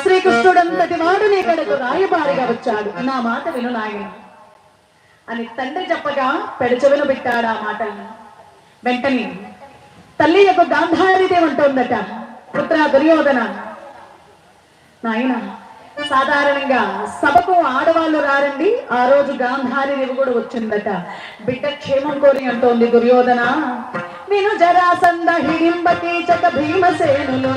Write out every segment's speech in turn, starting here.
శ్రీకృష్ణుడంతటి వాడు నీ కడకు రాయబారిగా వచ్చాడు. నా మాట విను నాయన. అని తండ్రి చెప్పగా పెడచెవిన పెట్టాడు ఆ మాటల్ని. వెంటనే తల్లి యొక్క గాంధారిదే ఉంటుందట పుత్ర దుర్యోధన. నాయన సాధారణంగా సభకు ఆడవాళ్ళు రారండి ఆ రోజు గాంధారీదేవి కూడా వచ్చిందట. బిడ్డ క్షేమం కోరి అంటోంది దుర్యోధన. నేను జరాసంద హిడింబ కీచక భీమసేనులు.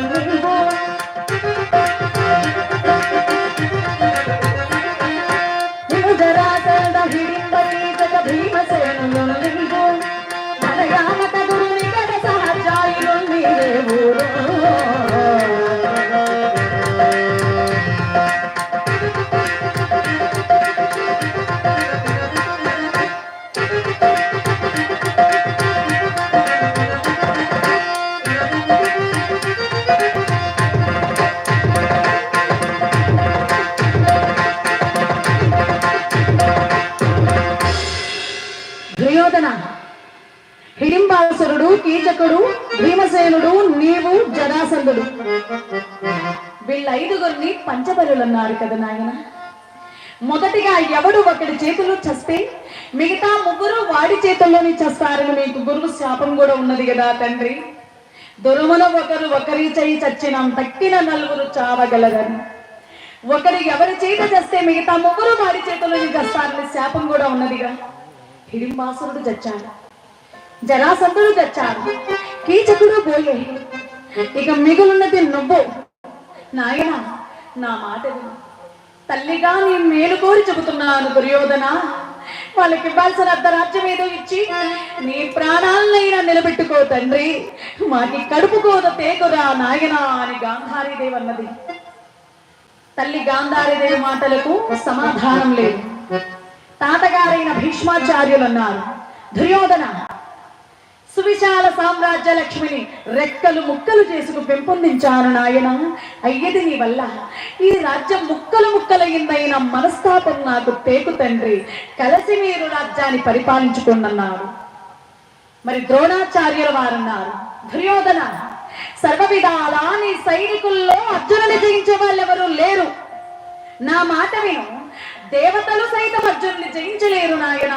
ఐదుగురిని కదా నాయన? మొదటిగా ఎవడు ఒకడి చేతులు చస్తే మిగతా ముగ్గురు వాడి చేతుల్లోని చస్తారని మీకు గురువు శాపం కూడా ఉన్నది కదా తండ్రి. దురమున ఒకరు ఒకరి చేయి చచ్చిన తక్కిన నలుగురు చావగలరని. ఒకరు ఎవరి చేత చేస్తే మిగతా ముగ్గురు వాడి చేతుల్లోని చస్తారని శాపం కూడా ఉన్నదిగా. హిడింబాసురుడు చచ్చాడు. జరాసంధుడు చచ్చాడు. కీచకుడు పోయే ఇక మిగులున్నది నువ్వు. నాయనా నా మాట తల్లిగా నేను మేలు కోరి చెబుతున్నాను దుర్యోధన. వాళ్ళకి ఇవ్వాల్సిన అర్ధరాజ్యం ఏదో ఇచ్చి నీ ప్రాణాలనైనా నిలబెట్టుకో తండ్రి. మాకి కడుపుకోద తేకురా నాయనా అని గాంధారీదేవి అన్నది. తల్లి గాంధారీదేవి మాటలకు సమాధానం లేదు. తాతగారైన భీష్మాచార్యులు అన్నారు దుర్యోధన సువిశాల సామ్రాజ్య లక్ష్మిని రెక్కలు ముక్కలు చేసుకు పెంపొందించాను నాయన. అయ్యది నీ వల్ల. ఈ రాజ్యం ముక్కలు ముక్కలయ్యిందైన మనస్తాపం నాకు తేకు తండ్రి. కలిసి మీరు రాజ్యాన్ని పరిపాలించుకున్నారు మరి ద్రోణాచార్యుల వారన్నారు. దుర్యోధన సర్వ విధాలా నీ సైనికుల్లో అర్జునుని జయించే వాళ్ళెవరూ లేరు. నా మాట విను. దేవతలు సైతం అర్జునుని జయించలేరు నాయన.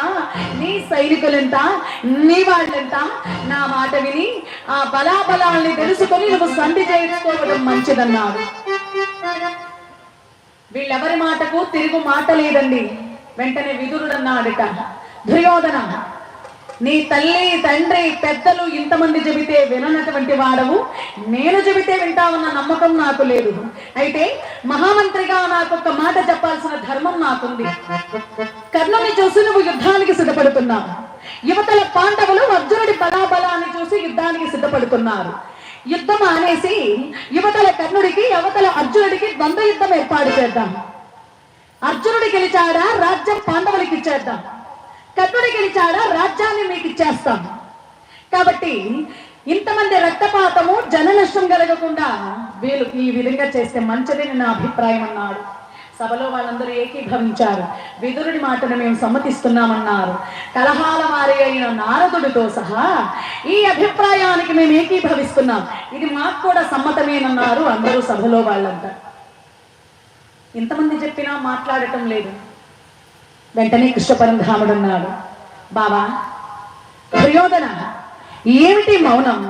నీ సైనికులెంత నీ వాళ్ళెంత నా మాట విని ఆ బలాబలాల్ని తెలుసుకొని నువ్వు సంధి చేసుకోవడం మంచిదన్నాడు వీళ్ళెవరి మాటకు తిరుగు మాట లేదండి. వెంటనే విదురుడన్నాడట. దుర్యోధన నీ తల్లి తండ్రి పెద్దలు ఇంతమంది చెబితే విననటువంటి వాడవు. నేను చెబితే వింటావన్న నమ్మకం నాకు లేదు. అయితే మహామంత్రిగా నాకు ఒక మాట చెప్పాల్సిన ధర్మం నాకుంది. కర్ణుని చూసి నువ్వు యుద్ధానికి సిద్ధపడుతున్నావు. యువతల పాండవులు అర్జునుడి బలాబలాన్ని చూసి యుద్ధానికి సిద్ధపడుతున్నారు. యుద్ధం అనేసి యువతల కర్ణుడికి యువతల అర్జునుడికి ద్వంద్వ యుద్ధం ఏర్పాటు చేద్దాం. అర్జునుడి గెలిచాడా? రాజ్యం పాండవులకి ఇచ్చేద్దాం. కర్ణుడు గెలిచాడా రాజ్యాన్ని మీకు ఇచ్చేస్తాం. కాబట్టి ఇంతమంది రక్తపాతము జన నష్టం కలగకుండా వీళ్ళు ఈ విధంగా చేస్తే మంచిదని నా అభిప్రాయం అన్నాడు. సభలో వాళ్ళందరూ ఏకీభవించారు. విదురుడి మాటను మేము సమ్మతిస్తున్నామన్నారు. కలహాల వారి అయిన నారదుడితో సహా ఈ అభిప్రాయానికి మేము ఏకీభవిస్తున్నాం. ఇది మాకు కూడా సమ్మతమేనన్నారు అందరూ సభలో వాళ్ళంతా. ఇంతమంది చెప్పినా మాట్లాడటం లేదు. వెంటనే కృష్ణపరంధాముడు అన్నాడు బావా దుర్యోధన ఏమిటి మౌనం?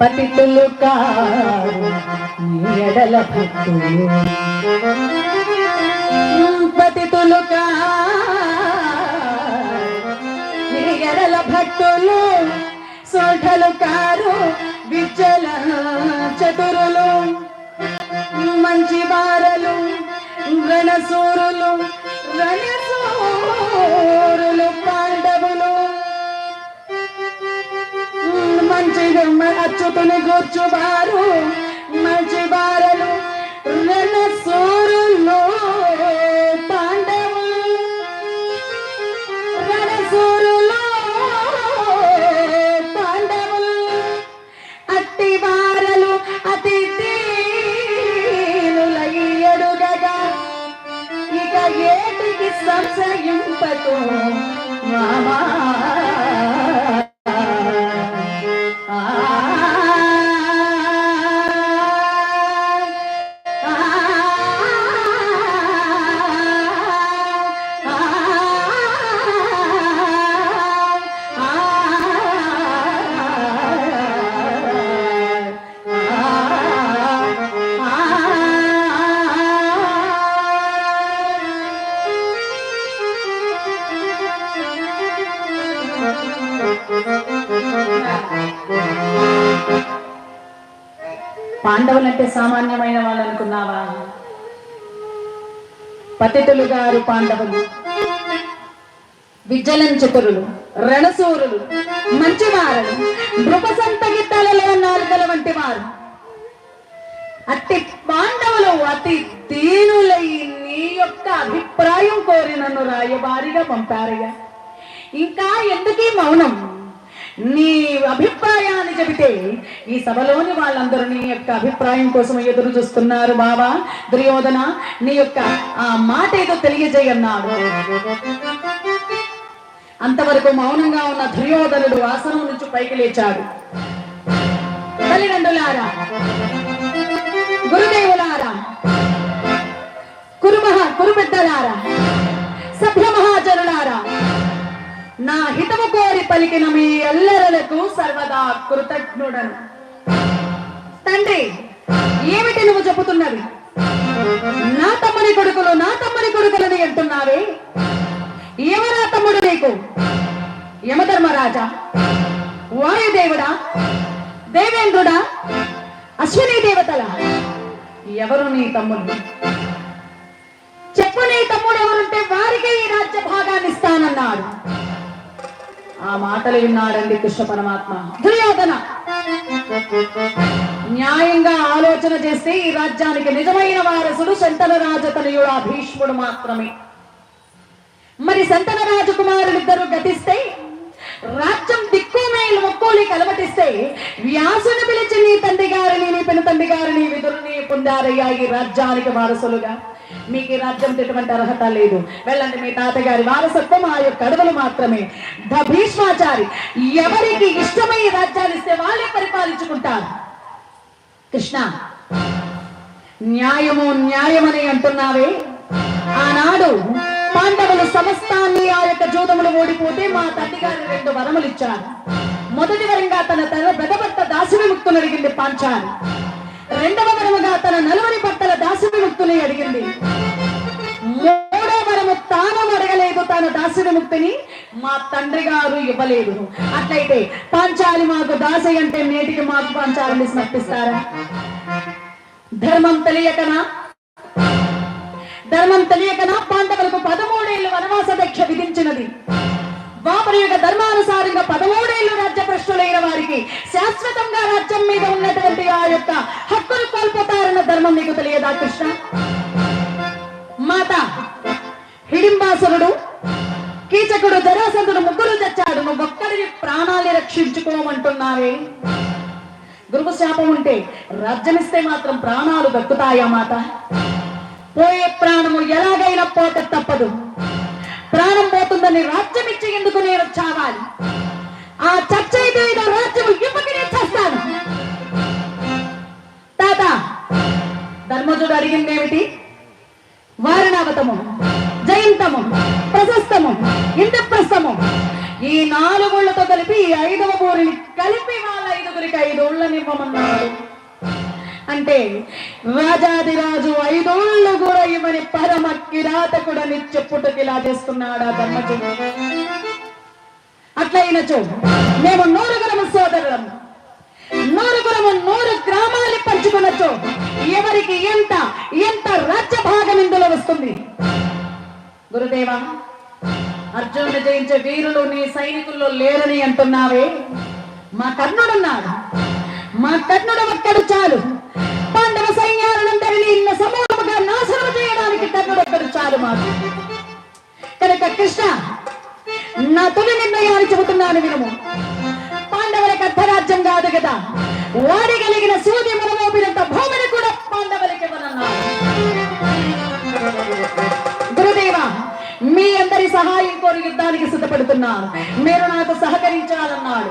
పతితులు కాడల ఎడల భక్తులు పతితులు కాడల ఎడల భక్తులు సోఠలు కారు విద్యల చతురులు మంచి బారలు రణసూరులు రణసూరులు పాండవులు. మంచి అచ్యుతుని కూర్చువారు మంచి బారలు రణసూరులు. పాండవులంటే సామాన్యమైన వాళ్ళు అనుకున్నావా? పతితులు గారు పాండవులు విజ్జలంచతురులు రణసూరులు మంచివారులు నృపసంత గిద్దలలో నాలుగల వంటి వారు. అట్టి పాండవులు అతి దీనులై నీ యొక్క అభిప్రాయం కోరి నన్ను రాయబారిగా పంపారయ్యా. ఇంకా ఎందుకీ మౌనం? నీ అభిప్రాయాన్ని చెబితే ఈ సభలోని వాళ్ళందరూ నీ యొక్క అభిప్రాయం కోసం ఎదురు చూస్తున్నారు బావా. దుర్యోధన నీ యొక్క ఆ మాట ఏదో తెలియజేయన్నాడు. అంతవరకు మౌనంగా ఉన్న దుర్యోధనుడు ఆసనం నుంచి పైకి లేచాడు. తల్లిదండ్రులారా గురుదేవులారా కురుమహ కురుబిడ్డలారా సభ్య మహాజనులారా నా హితము కోరి పలికిన మీ ఎల్లరలకు సర్వదా కృతజ్ఞుడను. తండ్రి ఏమిటి నువ్వు చెబుతున్నది? నా తమ్ముని కొడుకులు నా తమ్ముని కొడుకులని అంటున్నావే? ఎవరా తమ్ముడు నీకు? యమధర్మరాజా? వాయుదేవుడా దేవేంద్రుడా? అశ్విని దేవతల? ఎవరు నీ తమ్ముడు చెప్పు నీ తమ్ముడు ఎవరుంటే వారికే ఈ రాజ్య భాగాన్ని ఇస్తానన్నాడు. ఆ మాటలు విన్నాడండి కృష్ణ పరమాత్మ. దుర్యోధన న్యాయంగా ఆలోచన చేస్తే ఈ రాజ్యానికి నిజమైన వారసుడు శంతన రాజతనయుడు ఆ భీష్ముడు మాత్రమే. మరి శంతన రాజకుమారులిద్దరు గతిస్తే రాజ్యం దిక్కుమేలు మొక్కోలి కలవటిస్తే వ్యాసుని పిలిచి నీ తండ్రి గారిని నీ పెను తండ్రి గారిని విధుల్ని పొందారయ్యా ఈ రాజ్యానికి వారసులుగా. మీకు ఈ రాజ్యం ఎటువంటి అర్హత లేదు. వెళ్ళండి మీ తాతగారి వారసత్వం ఆ యొక్క అడవులు మాత్రమే. ద భీష్మాచారి ఎవరికి ఇష్టమై రాజ్యాలు ఇస్తే వాళ్ళే పరిపాలించుకుంటారు. కృష్ణ న్యాయము న్యాయమని అంటున్నావే? ఆనాడు పాండవులు సమస్తాన్ని ఆ యొక్క జూదములు ఓడిపోతే మా తండ్రి గారు రెండు వరములు ఇచ్చారు. మొదటి వరంగా తన తన బెదబట్ట దాసి విముక్తులు అడిగింది పాంచాలి రెండవ వరముగా తన నలువరి పట్టల దాసి అడిగింది. మూడో వరము తాను అడగలేదు తన దాసి మా తండ్రి గారు ఇవ్వలేదు. అట్లయితే పాంచాలి మాకు దాసి అంటే నేటికి మాకు పాంచాలిని సమర్పిస్తారా? ధర్మం తెలియకనా? ధర్మం తెలియకనా? పాండవులకు పదమూడేళ్ళు వనవాస దీక్ష విధించినది. ద్వాపర యొక్క ధర్మానుసారంగా పదమూడేళ్ళు రాజ్య భ్రష్టులైన వారికి శాశ్వతంగా రాజ్యం మీద ఉన్నటువంటి ఆ యొక్క హక్కులు కోల్పోతారన్న ధర్మం నీకు తెలియదా కృష్ణ? మాత హిడింబాసురుడు కీచకుడు జరాసంతుడు ముగ్గురు తెచ్చాడు నువ్వు ఒక్కడిని ప్రాణాలు రక్షించుకోమంటున్నావే. గురువు శాపం ఉంటే రాజ్యమిస్తే మాత్రం ప్రాణాలు దక్కుతాయా మాత? పోయే ప్రాణము ఎలాగైనా పోక తప్పదు. ప్రాణం పోతుందని రాజ్యం ఇచ్చి ఎందుకు నేను చావాలి? ఆ చర్చ అయితే రాజ్యం ఇప్పటికి నేను చేస్తాను. తాత ధర్మజుడు అడిగింది ఏమిటి? వారణావతము జయంతము ప్రశస్తము ఇంద్రప్రస్థము. ఈ నాలుగుళ్ళతో కలిపి ఐదవ ఊరిని కలిపి వాళ్ళ ఐదుగురికి ఐదు ఊళ్ళనివ్వమన్నాడు అంటే రాజాదిరాజు ఐదోళ్ళు కూడా ఇవని పరమ కిరాతకుడని చెప్పుటకి ఇలా చేస్తున్నాడా ధర్మజుడు అట్లయినచో మేము నూరుగురము సోదరులము నూరుగురము నూరు గ్రామాన్ని పంచుకునొచ్చు ఎవరికి ఎంత ఎంత రాజ్య భాగం ఇందులో వస్తుంది? గురుదేవా అర్జునుడు జయించే వీరులు నీ సైనికుల్లో లేరని అంటున్నావే? మా కర్ణుడున్నాడు. మా కర్ణుడు ఒక్కడు చాలు. సైన్యాలందరినీ ఇన్న సమూహముగా నాశనం చేయడానికి తగ్గడొక్కడు చాలు మాకు. కనుక కృష్ణ నా తొలి నిర్ణయాన్ని చెబుతున్నాను వినము. పాండవులకు అర్ధరాజ్యం కాదు కదా. వాడి కలిగిన సూది మనమోపినంత భూమిని కూడా పాండవులకి ఇవ్వనన్నాడు. గురుదేవ మీ అందరి సహాయం కోరి యుద్ధానికి సిద్ధపడుతున్నారు మీరు నాకు సహకరించాలన్నాడు.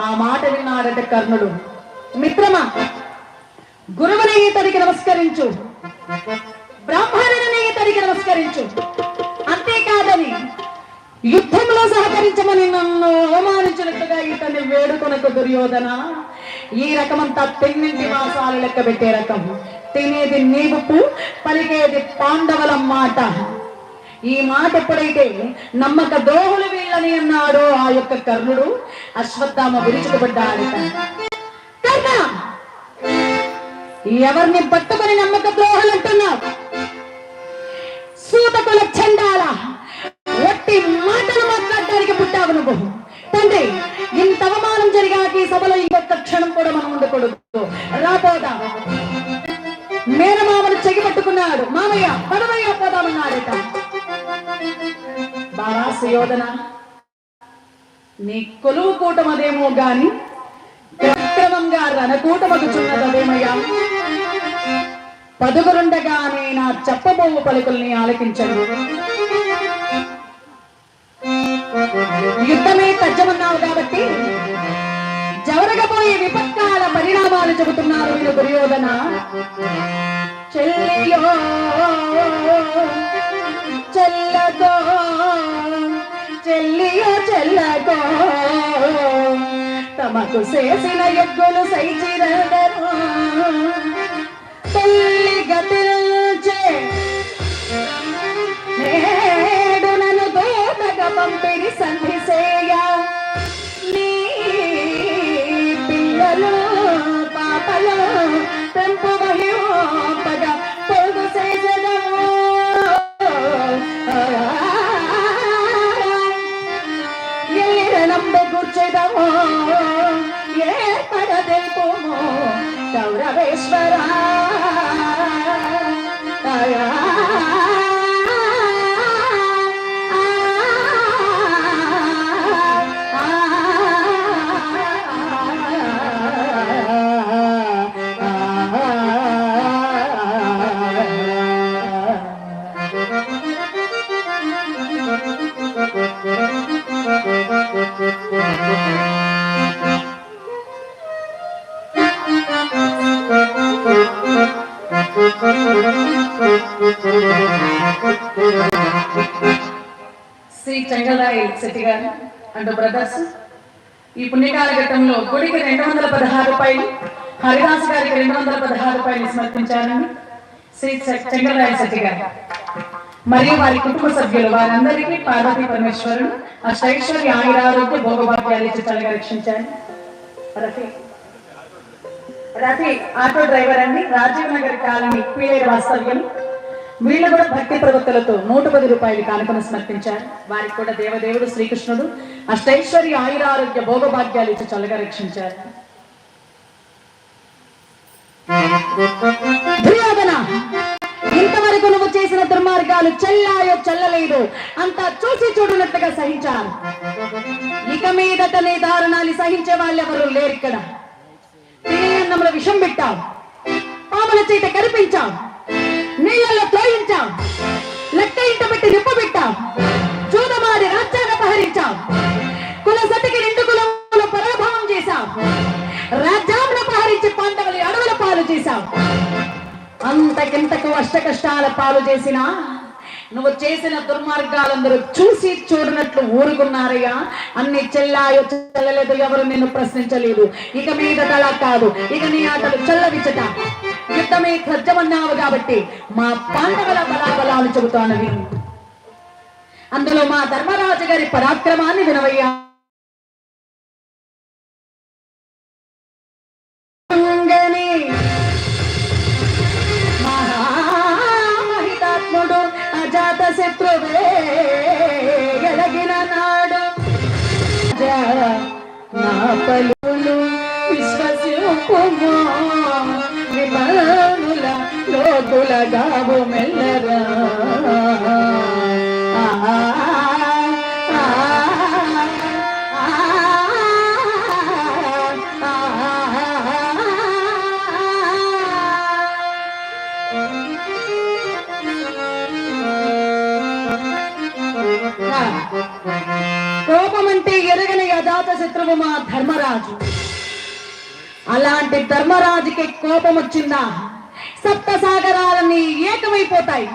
ఆ మాట విన్నాడట కర్ణుడు. మిత్రమా గురువుని ఇతడికి నమస్కరించు. బ్రాహ్మణుని ఇతడికి నమస్కరించు. అంతేకాదని యుద్ధంలో సహకరించమని నన్ను అవమానించినట్టుగా ఇతన్ని వేడుకొనకు దుర్యోధన. ఈ రకమంతా తిన్నింటి మాసాలు లెక్క పెట్టే రకం. తినేది నీవుపు పలికేది పాండవుల మాట. ఈ మాట ఎప్పుడైతే నమ్మక దోహులు వీళ్ళని అన్నాడో ఆ యొక్క కర్ణుడు అశ్వత్థామ విరుచుకుపడ్డాడు కర్ణ! ఎవరిని పట్టుకుని నమ్మక ద్రోహులు అంటున్నావు? సూతకుల చండాల ఒట్టి మాటలు మాట్లాడడానికి పుట్టావు నువ్వు. తండ్రి ఇంత అవమానం జరిగాక ఈ సభలో ఇంకొక క్షణం కూడా మనం ఉండకూడదు. రాపోదా మేనమామను చెగి పట్టుకున్నాడు మామయ్య పడవయ్య పోదామన్నాడట. బాలా సుయోధన నీ కొలువు అదేమో గాని క్రమంగా రణకూటమగుచున్నదేమయ్యా పదుగురుండగానే నా చెప్పబోవు పలుకుల్ని ఆలకించండి యుద్ధమే తజ్జమన్నావు కాబట్టి జరగబోయే విపత్కాల పరిణామాలు చెబుతున్నారు మీరు దుర్యోధన. చెల్లియో చెల్లతో చెల్లియో చెల్లతో తమకు చేసిన ఎగ్గులు సైచిరదరు తల్లి గతిల్చే నేడు నన్ను దూతగా పంపిణి సంధి చేయ నీ పిల్లలు పాపలు పెంపు వహింపగా ఎల్లిరణంబె కూర్చెదము ఏ పడదెల్పుము గౌరవేశ్వరా శెట్టి గారు అండ్ బ్రదర్స్. ఈ పుణ్యకాల ఘట్టంలో గుడికి రెండు వందల పదహారు రూపాయలు హరిదాస్ గారికి రెండు వందల పదహారు రూపాయలు సమర్పించాలని శ్రీ చంద్రరాయ శెట్టి గారు. మరియు వారి కుటుంబ సభ్యులు వారందరికీ పార్వతీ పరమేశ్వరుడు అష్టైశ్వర్య ఆయురారోగ్య భోగభాగ్యాలు చిత్రాలుగా చల్లగా రక్షించారు రఫీ. రఫీ ఆటో డ్రైవర్ అండి. రాజీవ్ నగర్ కాలనీ పీలేరు వాస్తవ్యం. వీళ్ళు కూడా భక్తి ప్రవక్తలతో నూట పది రూపాయలు కానుకను సమర్పించారు. వారికి కూడా దేవదేవుడు శ్రీకృష్ణుడు అష్టైశ్వర్య ఆయురారోగ్య భోగభాగ్యాలు ఇచ్చి చల్లగా రక్షించారు. దుర్యోధన ఇంతవరకు నువ్వు చేసిన దుర్మార్గాలు చెల్లాయో చెల్లలేదు. అంతా చూసి చూడనట్టుగా సహించారు ఇక మీదట నీ దారుణాలు సహించే వాళ్ళు ఎవరు లేరు ఇక్కడ తినేయన్నముల విషం పెట్టావు. పాముల చేత కనిపించావు నీళ్ళలో తోయించాం. లెక్క ఇంట పెట్టి నిప్పు పెట్టాం. చూదమాడి రాజ్యాన్ని అపహరించావు కుల సతికి రెండు కులంలో పరాభవం చేశాం. రాజ్యాన్ని అపహరించి పాండవులు అడవుల పాలు చేశాం. అంతకింతకు అష్ట కష్టాల పాలు చేసినా నువ్వు చేసిన దుర్మార్గాలందరూ చూసి చూడనట్లు ఊరుకున్నారయ్యా. అన్ని చెల్లాయో చెల్లలేదు ఎవరు నిన్ను ప్రశ్నించలేదు. ఇక మీద తల కాదు. ఇక నీ ఆటలు చల్లవిచ్చట. యుద్ధమే ఖర్జమన్నావు కాబట్టి మా పాండవుల బలాబలాలు చెబుతాను అందులో మా ధర్మరాజు గారి పరాక్రమాన్ని వినవయ్యా. కోపం అంటే ఎరగని యథాత శత్రువు మా ధర్మరాజు. అలాంటి ధర్మరాజుకి కోపం వచ్చిందా సప్త సాగరాలన్నీ ఏకమైపోతాయి.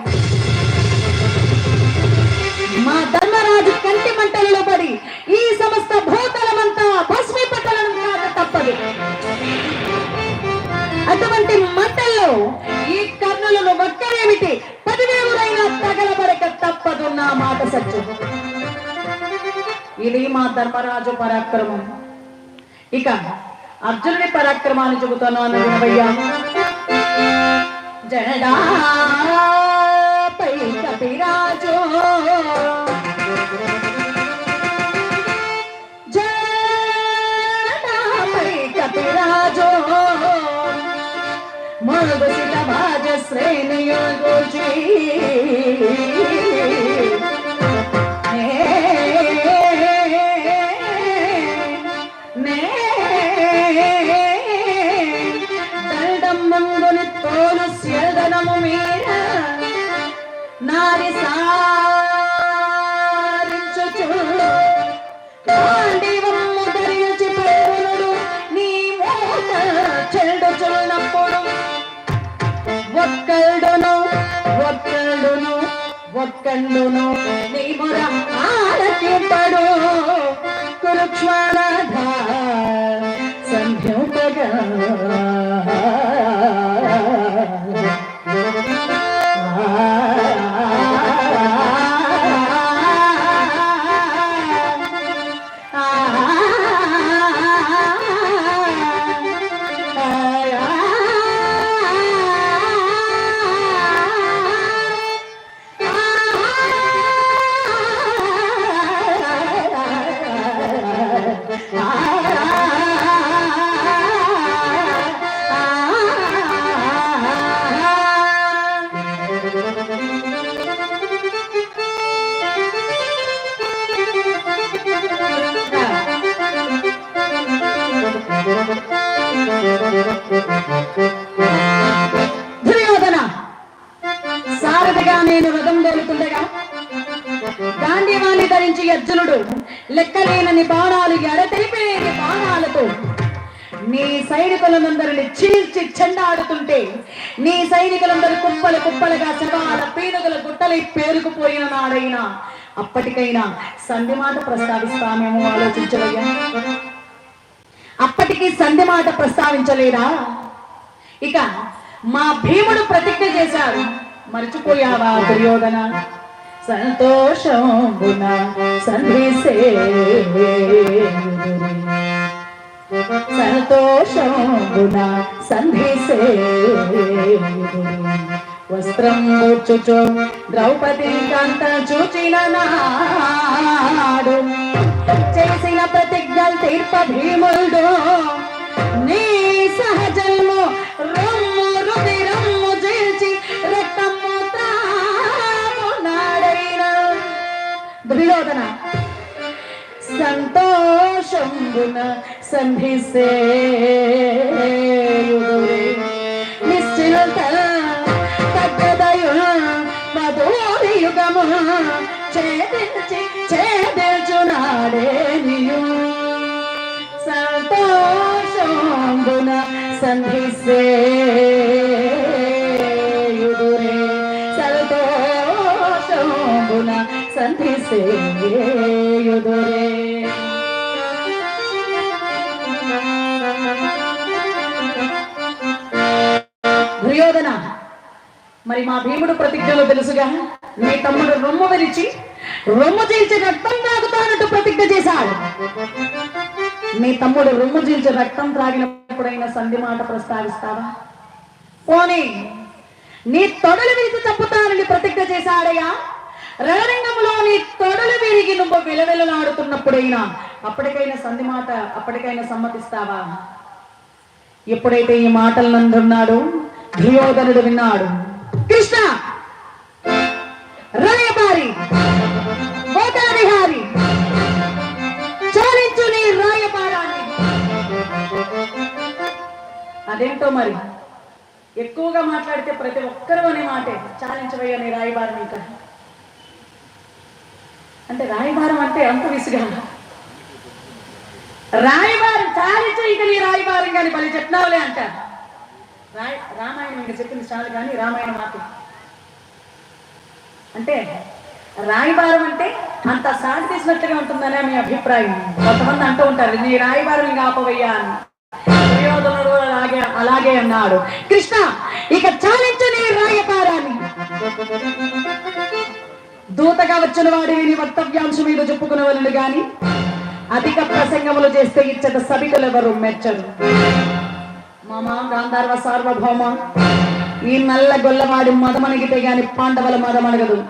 మా ధర్మరాజు కంటి మంటలలో పడి ఈ సమస్త భూతలమంతా భస్మీపట్టలను కాక తప్పదు. అటువంటి మంటల్లో ఈ కర్ణులను మొక్కలేమిటి? పదివేలురైనా తగలబడక తప్పదు నా మాట సత్యం. ఇది మా ధర్మరాజు పరాక్రమం. ఇక అర్జునుడి పరాక్రమాన్ని చెబుతాను అన్న వినవయ్యా పై కపిరాజు మరుగుసిల భాజ శ్రేణియోచి దండమ్మంగుని ఒక్కడును ఒక్కడును ఒక్కడును నీ మొర ఆలకింపడు కురుక్ష్మణధ సంధ్యోపగా. పేరుకుపోయిన నాడైనా అప్పటికైనా సంధి మాట ప్రస్తావిస్తామేమో ఆలోచించవయ్యా. అప్పటికి సంధి మాట ప్రస్తావించలేదా? ఇక మా భీముడు ప్రతిజ్ఞ చేశాడు. మర్చిపోయావా దుర్యోధన? సంతోషం సంతోషం సంతోషంబున వస్త్రం కూర్చుచు ద్రౌపది కంత చూచిన నాడు చేసిన ప్రతిజ్ఞలు తీర్ప భీముడు. నీ సహజన్ము రొమ్ము రుదిరమ్ము చేర్చి రక్తము తామునాడైన దుర్యోధన సంతోషంబున సంధిసేయుదురే మధురి యుగము ఛేదించి ఛేదించునాడే నీయు. సంతోషంబున సంధిసేయుదురే సంతోషంబున సంధిసేయుదురే దుర్యోధన మరి మా భీముడు ప్రతిజ్ఞలో తెలుసుగా? నీ తమ్ముడు రొమ్ము విరిచి రొమ్ము చీల్చి రక్తం తాగుతానట్టు ప్రతిజ్ఞ చేశాడు. నీ తమ్ముడు రొమ్ము చీల్చి రక్తం త్రాగినప్పుడైనా సంధి మాట ప్రస్తావిస్తావా? పోనీ నీ తొడలు విరిచి చంపుతానని ప్రతిజ్ఞ చేశాడయ్యా? రణరంగంలో నీ తొడలు విరిగి నువ్వు విలవిలలాడుతున్నప్పుడైనా అప్పటికైనా సంధి మాట అప్పటికైనా సమ్మతిస్తావా? ఎప్పుడైతే ఈ మాటలను అందున్నాడు దుర్యోధనుడు విన్నాడు. కృష్ణ! రాయబారి గోదావిహారి చాలించు నీ రాయబారాన్ని. అదేంటో మరి? ఎక్కువగా మాట్లాడితే ప్రతి ఒక్కరూ అనే మాటే చాలించవయ్యా నీ రాయబారం ఇంకా. అంటే రాయబారం అంటే అంత విసుగా. రాయబారం చాలించు ఇక నీ రాయబారం కానీ బలి చెప్పినావులే అంటారు. రాయ రామాయణం ఇంకా చెప్పింది చాలు కానీ రామాయణం మాట అంటే రాయబారం అంటే అంత సాటి తీసినట్లుగా ఉంటుందనే మీ అభిప్రాయం. కొంతమంది అంటూ ఉంటారు నీ రాయబారం కాపవయ్యా అని. దుర్యోధనుడు అలాగే అలాగే అన్నాడు. కృష్ణ ఇక చాలించు నీ రాయబారాన్ని దూతగా వచ్చిన వాడి నీ వక్తవ్యాంశం మీద చెప్పుకునే గాని అధిక ప్రసంగములు చేస్తే ఇచ్చట సభికులు ఎవరు మెచ్చరు. మామ గాంధర్వ సార్వభౌమ ఈ నల్ల గొల్లవాడి మదమణిగితే గాని పాండవుల మదమణగదు.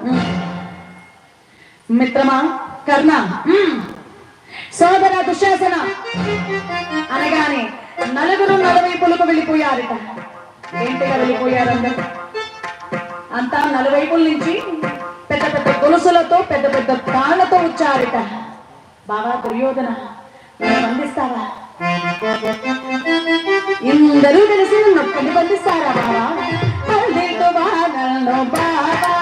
మిత్రమా కర్ణ సోదర దుశ్శాసన. అనగానే నలుగురు నలువైపులకు వెళ్ళిపోయారట. ఏంటిగా వెళ్ళిపోయారందరూ? అంతా నలువైపుల నుంచి పెద్ద పెద్ద గొలుసులతో పెద్ద పెద్ద తాళ్ళతో వచ్చారట. బాబా దుర్యోధన నన్ను ఎందరూ కలిసి నన్ను ఒక్కడిని బాబా పల్దితో బాధలను బాబా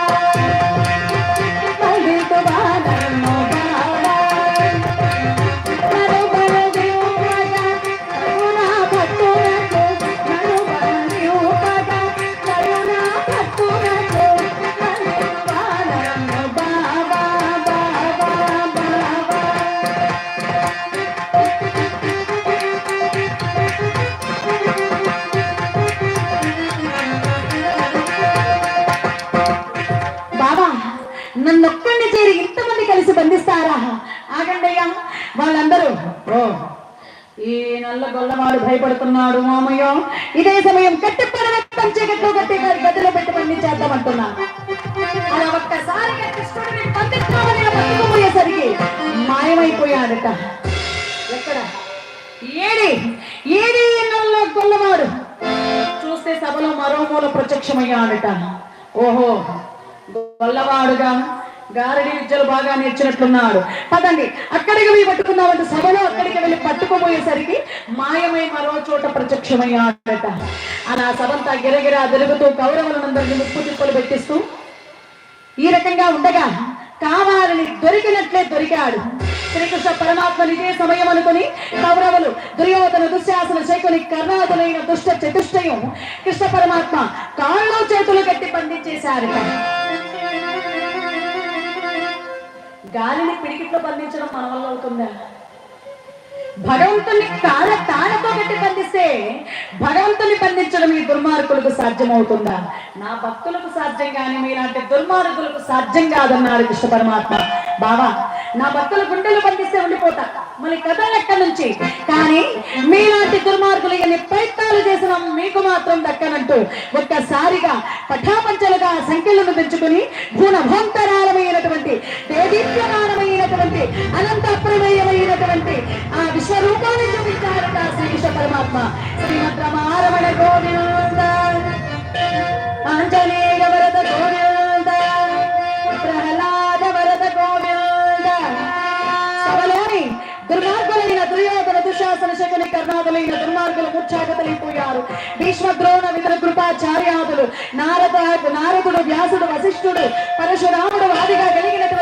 గొల్లవాడు మామయ్య. ఇదే సమయం కట్టి పడవెత్తం చీకట్లో కట్టి గదిలో పెట్టి బంధించేద్దామంటున్నా అలా ఒక్కసారిగా కృష్ణుడిని మాయమైపోయాడట. ఎక్కడ? ఏడి ఏడి ఈ నల్ల గొల్లవాడు? చూస్తే సభలో మరో మూల ప్రత్యక్షమయ్యాడట. ఓహో గొల్లవాడుగా గారడి విద్యలు బాగా నేర్చినట్లున్నాడు. పదండి అక్కడికి వెళ్ళి సభలో అక్కడికి వెళ్ళి పట్టుకోబోయేసరికి మాయమై మరో చోట ప్రత్యక్షమయ్యాడట. అలా సభంతా గిరగిరా తిరుగుతూ కౌరవులందరినీ ముప్పు తిప్పలు పెట్టిస్తూ ఈ రకంగా ఉండగా కావాలని దొరికినట్లే దొరికాడు. శ్రీకృష్ణ పరమాత్మ ఇదే సమయం అనుకుని కౌరవులు దుర్యోధన దుశ్శాసన శకుని కర్ణాదులైన దుష్ట చతుష్టయం కృష్ణ పరమాత్మ కాళ్ళు చేతులు కట్టి బంధించేశారట గాలిని పిడికిట్లో బంధించడం మన వల్ల అవుతుందా? భగవంతుని కాళ్ళ తాళతో కట్టి బంధిస్తే భగవంతుని బంధించడం ఈ దుర్మార్గులకు సాధ్యమవుతుందా? నా భక్తులకు సాధ్యం కానీ మీలాంటి దుర్మార్గులకు సాధ్యం కాదన్నాడు కృష్ణ పరమాత్మ. బావా నా భక్తుల గుండెలు బంధిస్తే ఉండిపోతా. మళ్ళీ కథలెక్క నుంచి. కానీ మీలాంటి దుర్మార్గులు ఎన్ని ప్రయత్నాలు చేసిన మీకు మాత్రం దక్కనంటూ ఒక్కసారిగా పఠాపంచలుగా సంఖ్యలను పెంచుకుని గుణభంతరాలమైనటువంటి దేదీప్యమానమైనటువంటి అనంత పరమాత్మ. శ్రీమద్ రమారమణ గోవింద ఆంజనేయ వరద గోవింద ప్రహ్లాద వరద గోవింద సభలోని దుర్మార్గులైన దుర్యోధన దుశాసన శకుని కర్ణాదులైన దుర్మార్గులు ముచ్చాగతలైపోయారు భీష్మ ద్రోణ విదుర కృపాచార్యాదులు నారద నారదుడు వ్యాసుడు వశిష్ఠుడు పరశురాముడు వాదిగా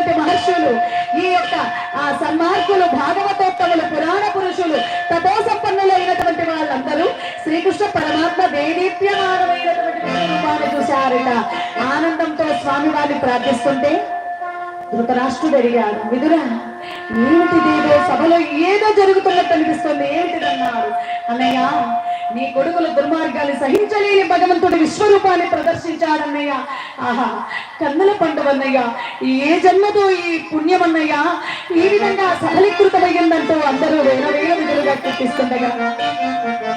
కలిగినటువంటి మహర్షులు ఈ యొక్క ఆ సన్మార్గులు భాగవతోత్తములు పురాణ పురుషులు తపోసంపన్నులైనటువంటి వాళ్ళందరూ శ్రీకృష్ణ పరమాత్మ దేదీప్యమానమైనటువంటి రూపాన్ని చూశారట. ఆనందంతో స్వామి వారిని ప్రార్థిస్తుంటే ధృతరాష్ట్రుడు అడిగాడు విదురా ఏమిటిదేదో సభలో ఏదో జరుగుతున్నట్టు అనిపిస్తుంది? ఏమిటిదన్నారు? అన్నయ్య నీ కొడుకుల దుర్మార్గాన్ని సహించలేని భగవంతుడి విశ్వరూపాన్ని ప్రదర్శించాడన్నయ్య. ఆహా కన్నుల పండువన్నయ్య ఏ జన్మతో ఈ పుణ్యమన్నయ్య ఈ విధంగా సఫలీకృతమయ్యిందంటూ అందరూ వేల వేల విధులుగా కీర్తిస్తుండగా.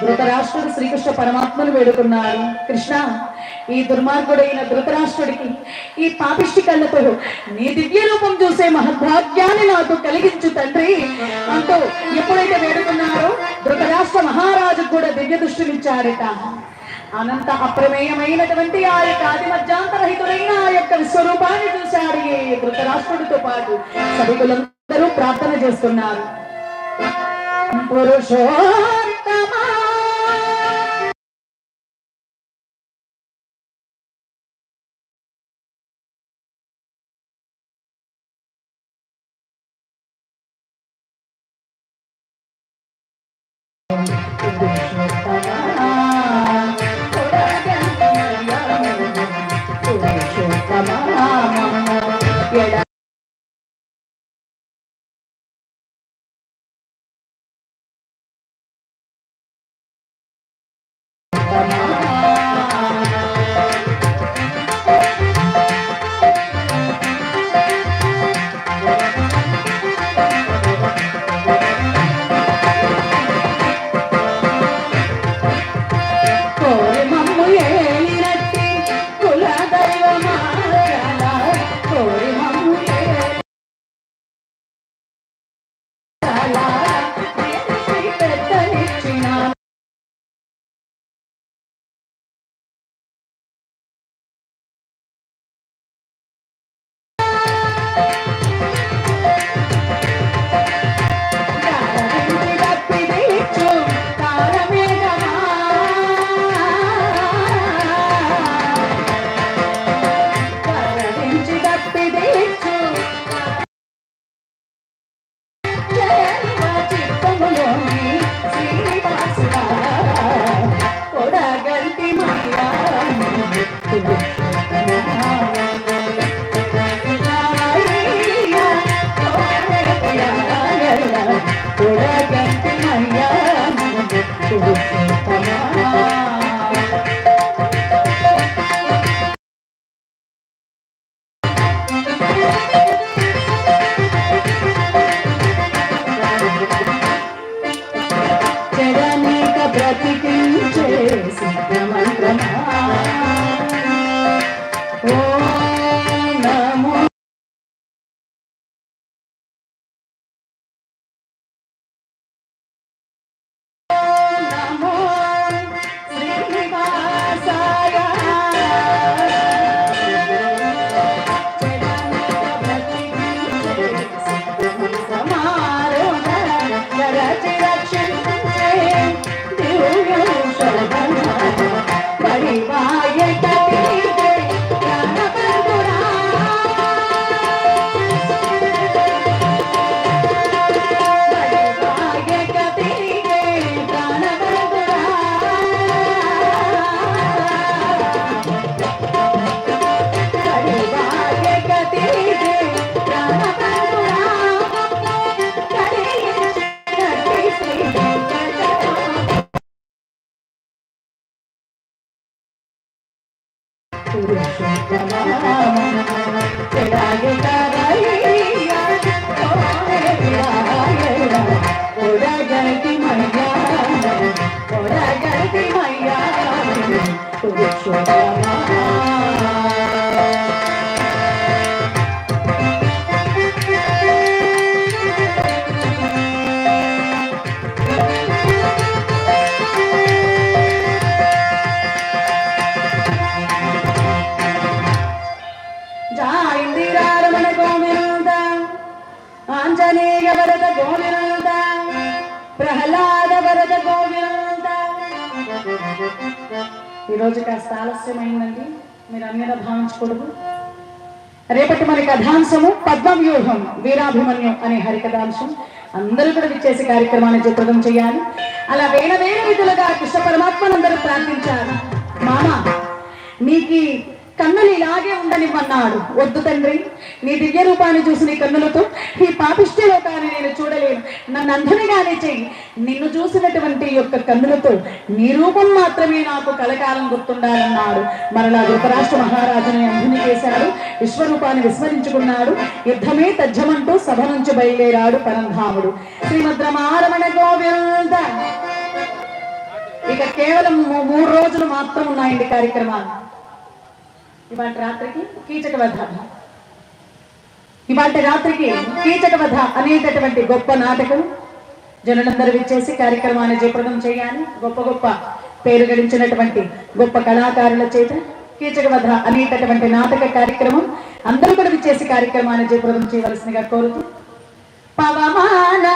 ధృతరాష్ట్రుడు శ్రీకృష్ణ పరమాత్మను వేడుకున్నారు. కృష్ణ ఈ దుర్మార్గుడైన ధృతరాష్ట్రుడికి ఈ పాపిష్టి కళ్ళతో నీ దివ్య రూపం చూసే మహద్భాగ్యాన్ని నాకు కలిగించు తండ్రి అంటూ ఎప్పుడైతే వేడుకున్నారో ధృతరాష్ట్ర మహారాజు కూడా దివ్య దృష్టినిచ్చాడట అనంత అప్రమేయమైనటువంటి ఆ యొక్క ఆది మధ్యాంతరహితులైన ఆ యొక్క విశ్వరూపాన్ని చూశాడు ఈ ధృతరాష్ట్రుడితో పాటు. సభికులందరూ ప్రార్థన చేస్తున్నారు. పురుషో ఆంజనేయ వరద గోవింద ప్రహ్లాద వరద గోవింద. ఈరోజు కాస్త ఆలస్యమైందండి. మీరు అన్యత భావించకూడదు. రేపటి మన కథాంశము పద్మవ్యూహం వీరాభిమన్యం అనే హరికథాంశం. అందరూ కూడా విచ్చేసి కార్యక్రమాన్ని చిత్రం చేయాలి. అలా వేల వేల విధులుగా కృష్ణ పరమాత్మనందరూ ప్రార్థించారు. మామ నీకి కన్నులు ఇలాగే ఉండనివ్వన్నాడు. వద్దు తండ్రి నీ దివ్య రూపాన్ని చూసి నీ కన్నులతో ఈ పాపిష్టి లోకాన్ని నేను చూడలేను. నన్ను అంధనిగానే చెయ్యి. నిన్ను చూసినటువంటి యొక్క కన్నులతో నీ రూపం మాత్రమే నాకు కలకాలం గుర్తుండాలన్నాడు. మరలా ధృతరాష్ట్ర మహారాజుని అంధుని చేశాడు. విశ్వరూపాన్ని విస్మరించుకున్నాడు. యుద్ధమే తజ్జమంటూ సభ నుంచి బయలుదేరాడు పరంధాముడు. శ్రీమద్రమారమణ గోవింద. ఇక కేవలం మూడు రోజులు మాత్రం ఉన్నాయండి కార్యక్రమాలు. ఇవాళ రాత్రికి కీచక వధ ఇవాళ రాత్రికి కీచక వధ అనేటటువంటి గొప్ప నాటకం జనులందరూ విచ్చేసి కార్యక్రమాన్ని జయప్రదం చేయాలి. గొప్ప గొప్ప పేరు గడించినటువంటి గొప్ప కళాకారుల చేత కీచక వధ అనేటటువంటి నాటక కార్యక్రమం అందరూ కూడా విచ్చేసి కార్యక్రమాన్ని జయప్రదం చేయవలసిందిగా కోరుతూ. పవమానా